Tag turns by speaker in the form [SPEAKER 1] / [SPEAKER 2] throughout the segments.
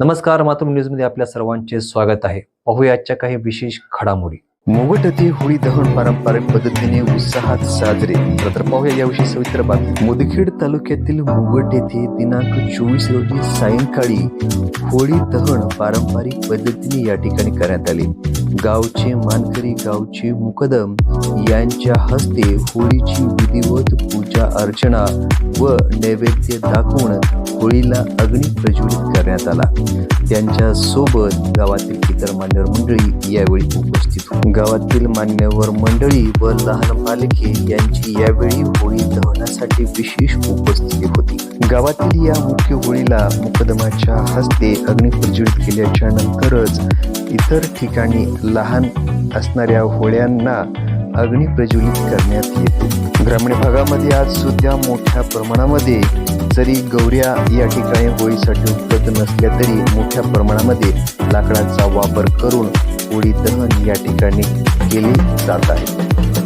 [SPEAKER 1] नमस्कार मातृ न्यूजमध्ये आपल्या सर्वांचे स्वागत आहे. पाहूया आजच्या काही विशेष घडामोडी.
[SPEAKER 2] मुगट येथे होळी दहन पारंपरिक पद्धतीने उत्साहात साजरे. तर पाहूया याविषयी सविस्तर बातमी. मुदखेड तालुक्यातील मुगट येथे दिनांक चोवीस रोजी सायंकाळी होळी दहन पारंपरिक पद्धतीने या ठिकाणी करण्यात आले. गावचे मानकरी गावचे मुकदम यांच्या हस्ते होळीची विधिवत पूजा अर्चना व नैवेद्य दाखवून होळीला अग्नी प्रज्वलित करण्यात आला. त्यांच्यासोबत गावातील इतर मान्यवर मंडळी यावेळी उपस्थित गावातील मान्यवर मंडळी व लहान बालके यांची यावेळी होळी दहनासाठी विशेष उपस्थिती होती. गावातील या मुख्य होळीला मुकदमाच्या हस्ते अग्नी प्रज्वलित केल्याच्या नंतरच इतर ठिकाणी लहान असणाऱ्या होळ्यांना अग्नी प्रज्वलित करण्यात येते. ग्रामीण भागामध्ये आज सुद्धा मोठ्या प्रमाणामध्ये जरी गौऱ्या या ठिकाणी होळीसाठी उपलब्ध नसल्या तरी मोठ्या प्रमाणामध्ये लाकडाचा वापर करून होळी दहन या ठिकाणी केले जात आहे.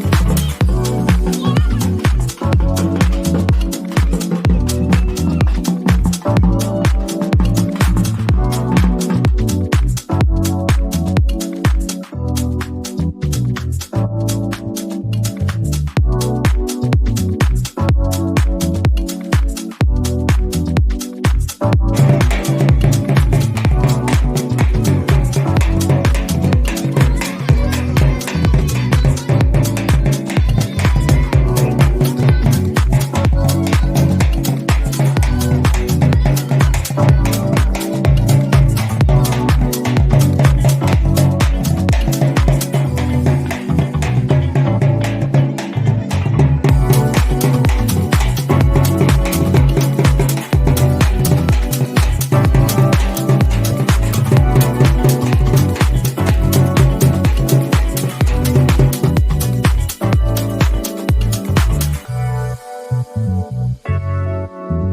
[SPEAKER 2] Thank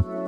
[SPEAKER 2] you.